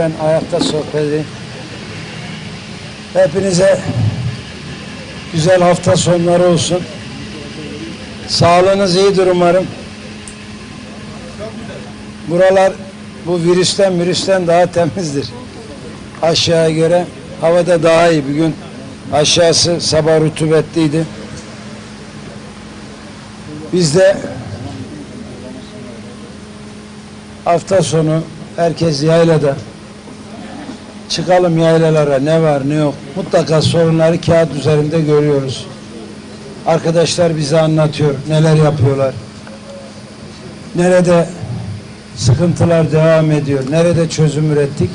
Ben ayakta sohbeti. Hepinize güzel hafta sonları olsun. Sağlığınız iyidir umarım. Buralar bu virüsten virüsten daha temizdir. Aşağıya göre havada daha iyi. Bugün aşağısı sabah rutubetliydi. Biz de hafta sonu herkes yaylada çıkalım yaylalara ne var ne yok. Mutlaka sorunları kağıt üzerinde görüyoruz. Arkadaşlar bize anlatıyor neler yapıyorlar. Nerede sıkıntılar devam ediyor. Nerede çözüm ürettik.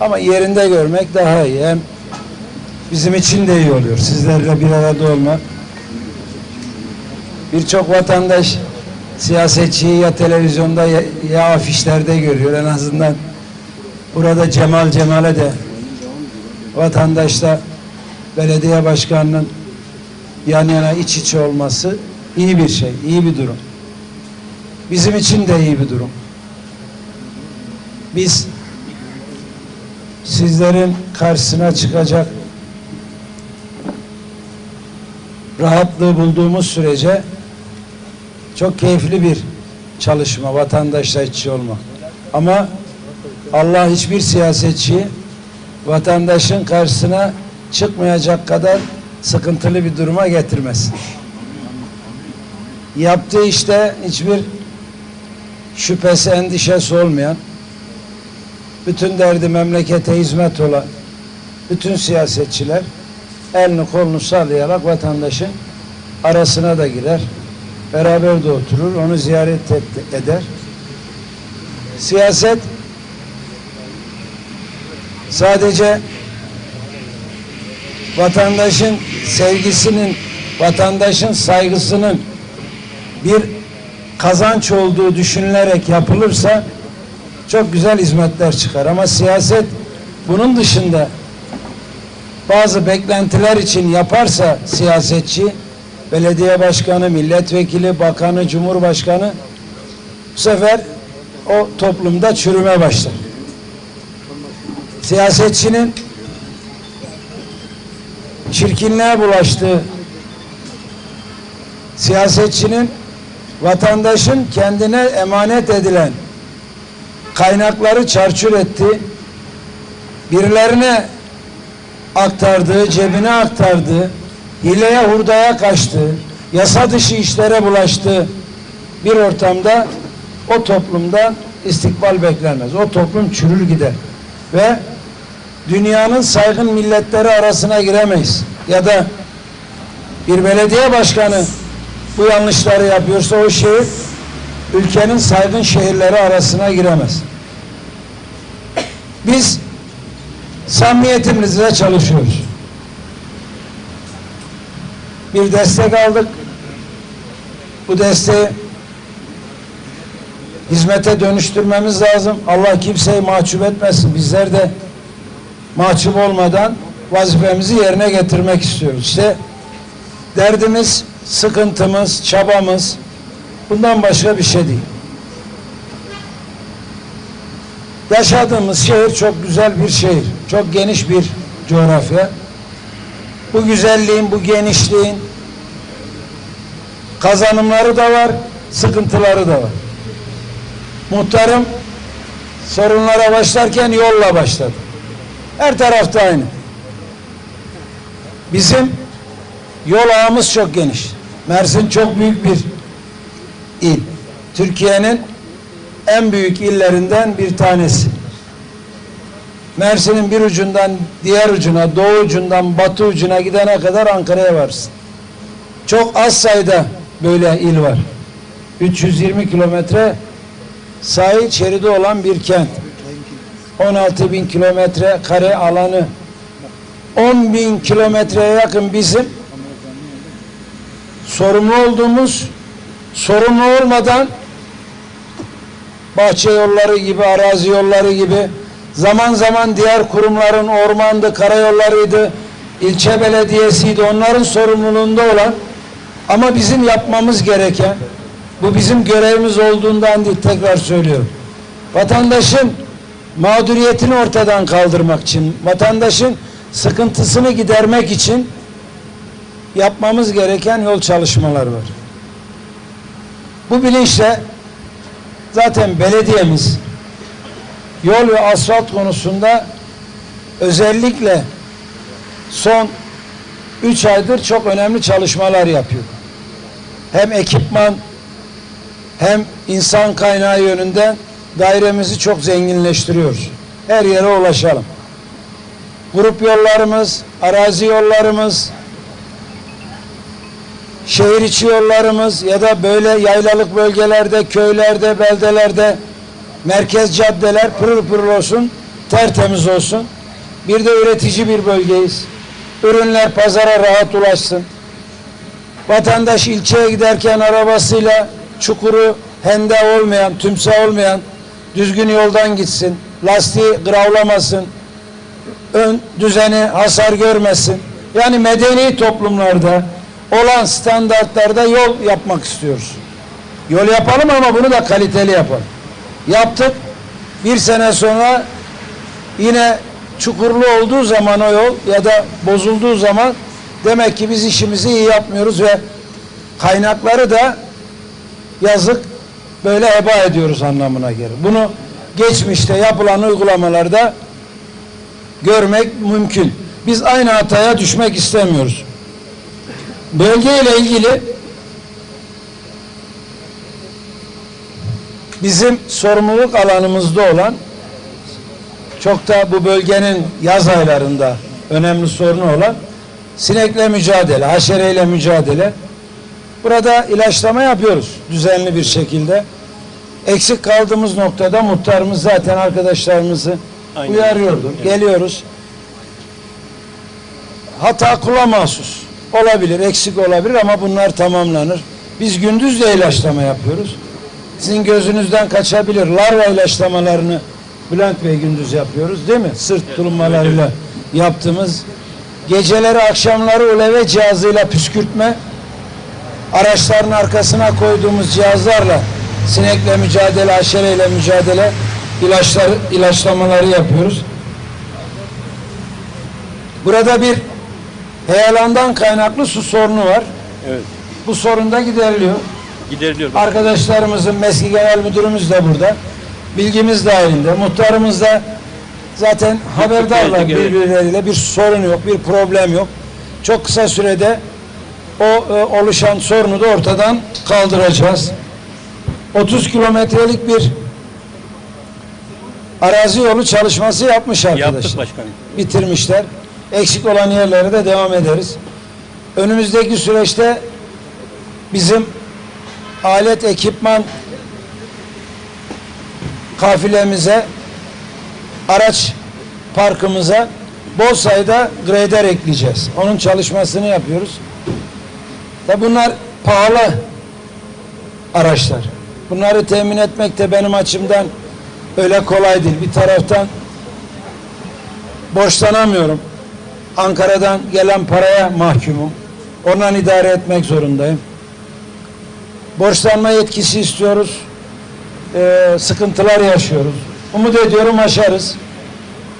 Ama yerinde görmek daha iyi. Hem bizim için de iyi oluyor. Sizlerle bir arada olmak. Birçok vatandaş siyasetçiyi ya televizyonda ya, ya afişlerde görüyor. En azından burada Cemal Cemal'e de vatandaşla belediye başkanının yan yana iç içe olması iyi bir şey, iyi bir durum. Bizim için de iyi bir durum. Biz sizlerin karşısına çıkacak rahatlığı bulduğumuz sürece çok keyifli bir çalışma, vatandaşla iç içe olmak. Ama Allah hiçbir siyasetçi vatandaşın karşısına çıkmayacak kadar sıkıntılı bir duruma getirmez. Yaptığı işte hiçbir şüphesi, endişesi olmayan, bütün derdi memlekete hizmet olan bütün siyasetçiler elini kolunu sallayarak vatandaşın arasına da girer. Beraber de oturur, onu ziyaret et- eder. Siyaset sadece vatandaşın sevgisinin, vatandaşın saygısının bir kazanç olduğu düşünülerek yapılırsa çok güzel hizmetler çıkar. Ama siyaset bunun dışında bazı beklentiler için yaparsa siyasetçi, belediye başkanı, milletvekili, bakanı, cumhurbaşkanı bu sefer o toplumda çürüme başlar. Siyasetçinin çirkinliğe bulaştığı, siyasetçinin vatandaşın kendine emanet edilen kaynakları çarçur etti, birilerine aktardığı, cebine aktardığı, hileye hurdaya kaçtı, yasa dışı işlere bulaştı bir ortamda o toplumdan istikbal beklenmez. O toplum çürür gider. Ve dünyanın saygın milletleri arasına giremeyiz. Ya da bir belediye başkanı bu yanlışları yapıyorsa o şehir ülkenin saygın şehirleri arasına giremez. Biz samimiyetimizle çalışıyoruz. Bir destek aldık. Bu desteği hizmete dönüştürmemiz lazım. Allah kimseyi mahcup etmesin. Bizler de mahcup olmadan vazifemizi yerine getirmek istiyoruz. İşte derdimiz, sıkıntımız, çabamız bundan başka bir şey değil. Yaşadığımız şehir çok güzel bir şehir. Çok geniş bir coğrafya. Bu güzelliğin, bu genişliğin kazanımları da var, sıkıntıları da var. Muhtarım sorunlara başlarken yolla başladı. Her tarafta aynı. Bizim yol ağımız çok geniş. Mersin çok büyük bir il. Türkiye'nin en büyük illerinden bir tanesi. Mersin'in bir ucundan diğer ucuna, doğu ucundan batı ucuna gidene kadar Ankara'ya varsın. Çok az sayıda böyle il var. 320 kilometre sahil şeridi olan bir kent. 16 bin kilometre kare alanı 10 bin kilometreye yakın bizim sorumlu olduğumuz sorumlu olmadan bahçe yolları gibi, arazi yolları gibi zaman zaman diğer kurumların ormandı, karayollarıydı, ilçe belediyesiydi onların sorumluluğunda olan ama bizim yapmamız gereken bu bizim görevimiz olduğundan değil tekrar söylüyorum. Vatandaşın mağduriyetini ortadan kaldırmak için, vatandaşın sıkıntısını gidermek için yapmamız gereken yol çalışmaları var. Bu bilinçle zaten belediyemiz yol ve asfalt konusunda özellikle son 3 aydır çok önemli çalışmalar yapıyor. Hem ekipman hem insan kaynağı yönünden dairemizi çok zenginleştiriyoruz. Her yere ulaşalım. Grup yollarımız, arazi yollarımız, şehir içi yollarımız ya da böyle yaylalık bölgelerde, köylerde, beldelerde merkez caddeler pırıl pırıl olsun, tertemiz olsun. Bir de üretici bir bölgeyiz. Ürünler pazara rahat ulaşsın. Vatandaş ilçeye giderken arabasıyla çukuru hende olmayan, tümse olmayan düzgün yoldan gitsin. Lastiği gravlamasın. Ön düzeni hasar görmesin. Yani medeni toplumlarda olan standartlarda yol yapmak istiyoruz. Yol yapalım ama bunu da kaliteli yapalım. Yaptık. Bir sene sonra yine çukurlu olduğu zaman o yol ya da bozulduğu zaman demek ki biz işimizi iyi yapmıyoruz ve kaynakları da yazık böyle heba ediyoruz anlamına gelir. Bunu geçmişte yapılan uygulamalarda görmek mümkün. Biz aynı hataya düşmek istemiyoruz. Bölgeyle ilgili bizim sorumluluk alanımızda olan çok da bu bölgenin yaz aylarında önemli sorunu olan sinekle mücadele, haşereyle mücadele. Burada ilaçlama yapıyoruz düzenli bir şekilde. Eksik kaldığımız noktada muhtarımız zaten arkadaşlarımızı Aynen. uyarıyordu. Evet. Geliyoruz. Hata kula mahsus. Olabilir, eksik olabilir ama bunlar tamamlanır. Biz gündüz de ilaçlama yapıyoruz. Sizin gözünüzden kaçabilir. Larva ilaçlamalarını Bülent Bey gündüz yapıyoruz değil mi? Sırt tulummalarıyla yaptığımız. Geceleri akşamları uleve cihazıyla püskürtme. Araçların arkasına koyduğumuz cihazlarla sinekle mücadele, haşereyle mücadele ilaçlar, ilaçlamaları yapıyoruz. Burada bir heyelandan kaynaklı su sorunu var. Evet. Bu sorun da gideriliyor. Gideriliyor. Arkadaşlarımızın Meski Genel Müdürümüz de burada. Bilgimiz dahilinde. Muhtarımız da zaten haberdarlar birbirleriyle. Bir sorun yok, bir problem yok. Çok kısa sürede o e, oluşan sorunu da ortadan kaldıracağız. 30 kilometrelik bir arazi yolu çalışması yapmış arkadaşlar Yaptık başkanım. bitirmişler. Eksik olan yerlere de devam ederiz. Önümüzdeki süreçte bizim alet ekipman kafilemize araç parkımıza bol sayıda grader ekleyeceğiz. Onun çalışmasını yapıyoruz. Ve bunlar pahalı araçlar. Bunları temin etmek de benim açımdan öyle kolay değil. Bir taraftan borçlanamıyorum. Ankara'dan gelen paraya mahkumum. Ondan idare etmek zorundayım. Borçlanma yetkisi istiyoruz. Ee, sıkıntılar yaşıyoruz. Umut ediyorum aşarız.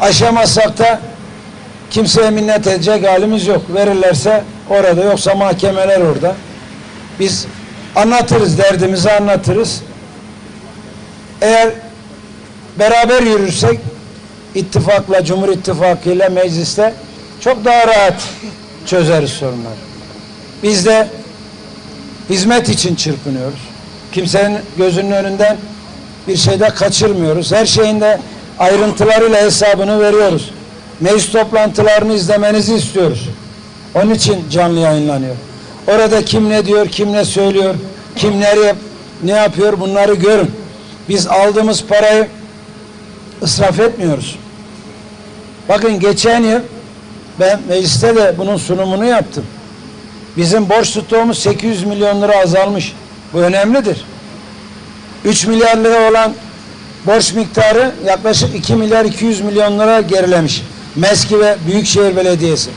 Aşamazsak da kimseye minnet edecek halimiz yok. Verirlerse orada yoksa mahkemeler orada. Biz anlatırız, derdimizi anlatırız. Eğer beraber yürürsek ittifakla, Cumhur İttifakı ile mecliste çok daha rahat çözeriz sorunları. Biz de hizmet için çırpınıyoruz. Kimsenin gözünün önünden bir şeyde kaçırmıyoruz. Her şeyin de ayrıntılarıyla hesabını veriyoruz. Meclis toplantılarını izlemenizi istiyoruz. Onun için canlı yayınlanıyor. Orada kim ne diyor, kim ne söylüyor, kim nereye ne yapıyor bunları görün. Biz aldığımız parayı ısraf etmiyoruz. Bakın geçen yıl ben mecliste de bunun sunumunu yaptım. Bizim borç tutuğumuz 800 milyon lira azalmış. Bu önemlidir. 3 milyar lira olan borç miktarı yaklaşık 2 milyar 200 milyon lira gerilemiş. MESKİ ve Büyükşehir Belediyesi.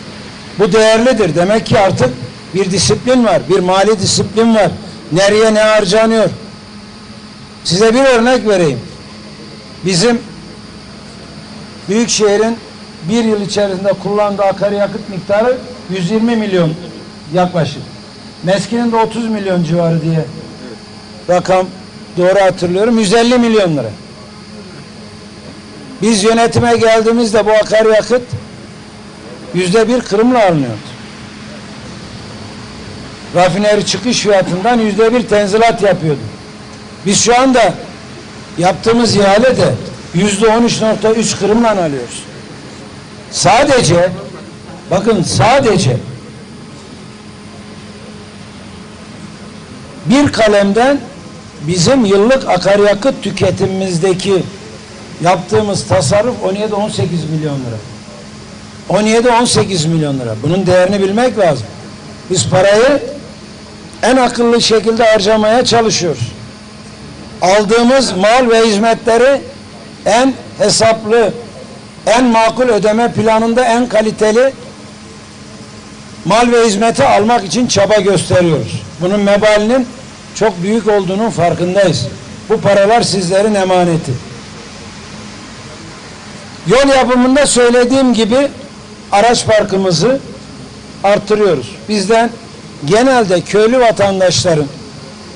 Bu değerlidir. Demek ki artık bir disiplin var. Bir mali disiplin var. Nereye ne harcanıyor? Size bir örnek vereyim. Bizim Büyükşehir'in bir yıl içerisinde kullandığı akaryakıt miktarı 120 milyon yaklaşık. Meskinin de 30 milyon civarı diye rakam doğru hatırlıyorum. 150 milyon lira. Biz yönetime geldiğimizde bu akaryakıt yüzde bir kırımla alınıyordu. Rafineri çıkış fiyatından yüzde bir tenzilat yapıyordu. Biz şu anda yaptığımız ihale de yüzde on üç nokta üç kırımla alıyoruz. Sadece bakın sadece bir kalemden bizim yıllık akaryakıt tüketimimizdeki yaptığımız tasarruf 17-18 milyon lira. 17-18 milyon lira. Bunun değerini bilmek lazım. Biz parayı en akıllı şekilde harcamaya çalışıyoruz. Aldığımız mal ve hizmetleri en hesaplı, en makul ödeme planında en kaliteli mal ve hizmeti almak için çaba gösteriyoruz. Bunun mebalinin çok büyük olduğunun farkındayız. Bu paralar sizlerin emaneti. Yol yapımında söylediğim gibi araç parkımızı artırıyoruz. Bizden genelde köylü vatandaşların,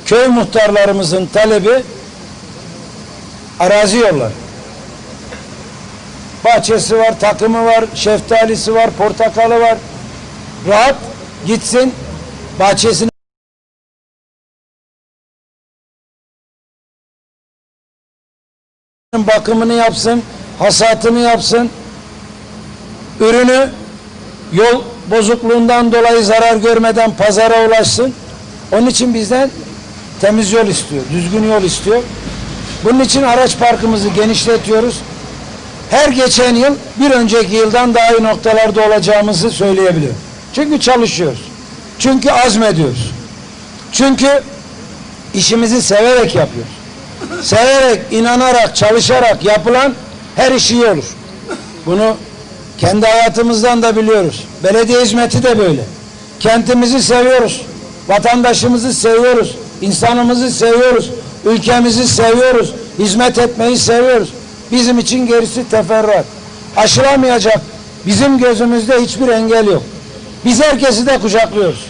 köy muhtarlarımızın talebi arazi yollar. Bahçesi var, takımı var, şeftalisi var, portakalı var. Rahat gitsin, bahçesini bakımını yapsın, hasatını yapsın, ürünü yol bozukluğundan dolayı zarar görmeden pazara ulaşsın. Onun için bizden temiz yol istiyor, düzgün yol istiyor. Bunun için araç parkımızı genişletiyoruz. Her geçen yıl bir önceki yıldan daha iyi noktalarda olacağımızı söyleyebiliyorum. Çünkü çalışıyoruz. Çünkü azmediyoruz. Çünkü işimizi severek yapıyoruz. Severek, inanarak, çalışarak yapılan her iş iyi olur. Bunu kendi hayatımızdan da biliyoruz. Belediye hizmeti de böyle. Kentimizi seviyoruz. Vatandaşımızı seviyoruz. insanımızı seviyoruz. Ülkemizi seviyoruz. Hizmet etmeyi seviyoruz. Bizim için gerisi teferruat. Aşılamayacak bizim gözümüzde hiçbir engel yok. Biz herkesi de kucaklıyoruz.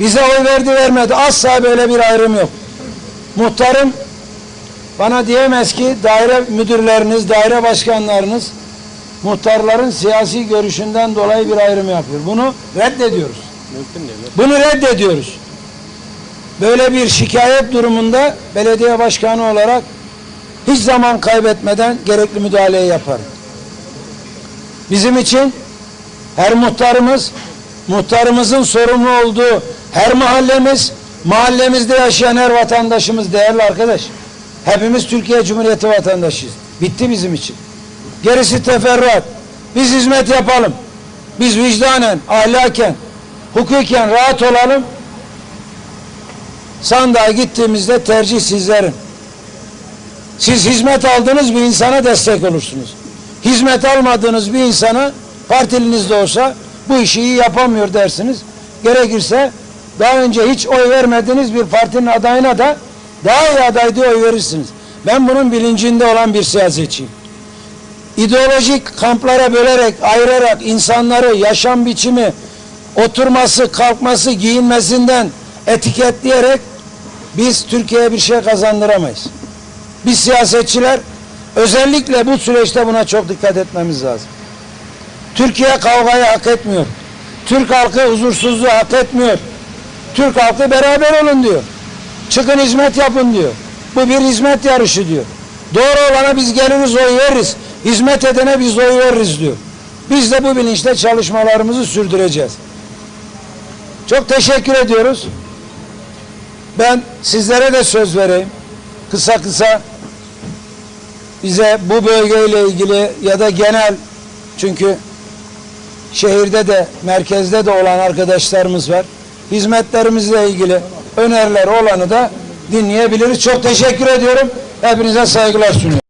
Bize oy verdi vermedi. Asla böyle bir ayrım yok. Muhtarım bana diyemez ki daire müdürleriniz, daire başkanlarınız muhtarların siyasi görüşünden dolayı bir ayrım yapıyor. Bunu reddediyoruz. Bunu reddediyoruz. Böyle bir şikayet durumunda belediye başkanı olarak hiç zaman kaybetmeden gerekli müdahaleyi yaparım. Bizim için her muhtarımız, muhtarımızın sorumlu olduğu her mahallemiz, mahallemizde yaşayan her vatandaşımız değerli arkadaş. Hepimiz Türkiye Cumhuriyeti vatandaşıyız. Bitti bizim için. Gerisi teferruat. Biz hizmet yapalım. Biz vicdanen, ahlaken, hukuken rahat olalım. Sandığa gittiğimizde tercih sizlerin. Siz hizmet aldığınız bir insana destek olursunuz. Hizmet almadığınız bir insana partiliniz de olsa bu işi iyi yapamıyor dersiniz. Gerekirse daha önce hiç oy vermediğiniz bir partinin adayına da daha iyi aday diye oy verirsiniz. Ben bunun bilincinde olan bir siyasetçiyim. İdeolojik kamplara bölerek, ayırarak insanları, yaşam biçimi, oturması, kalkması, giyinmesinden etiketleyerek biz Türkiye'ye bir şey kazandıramayız. Biz siyasetçiler özellikle bu süreçte buna çok dikkat etmemiz lazım. Türkiye kavgayı hak etmiyor. Türk halkı huzursuzluğu hak etmiyor. Türk halkı beraber olun diyor. Çıkın hizmet yapın diyor. Bu bir hizmet yarışı diyor. Doğru olana biz geliriz oy veririz. Hizmet edene biz oy veririz diyor. Biz de bu bilinçle çalışmalarımızı sürdüreceğiz. Çok teşekkür ediyoruz. Ben sizlere de söz vereyim. Kısa kısa bize bu bölgeyle ilgili ya da genel çünkü şehirde de merkezde de olan arkadaşlarımız var. Hizmetlerimizle ilgili öneriler olanı da dinleyebiliriz. Çok teşekkür ediyorum. Hepinize saygılar sunuyorum.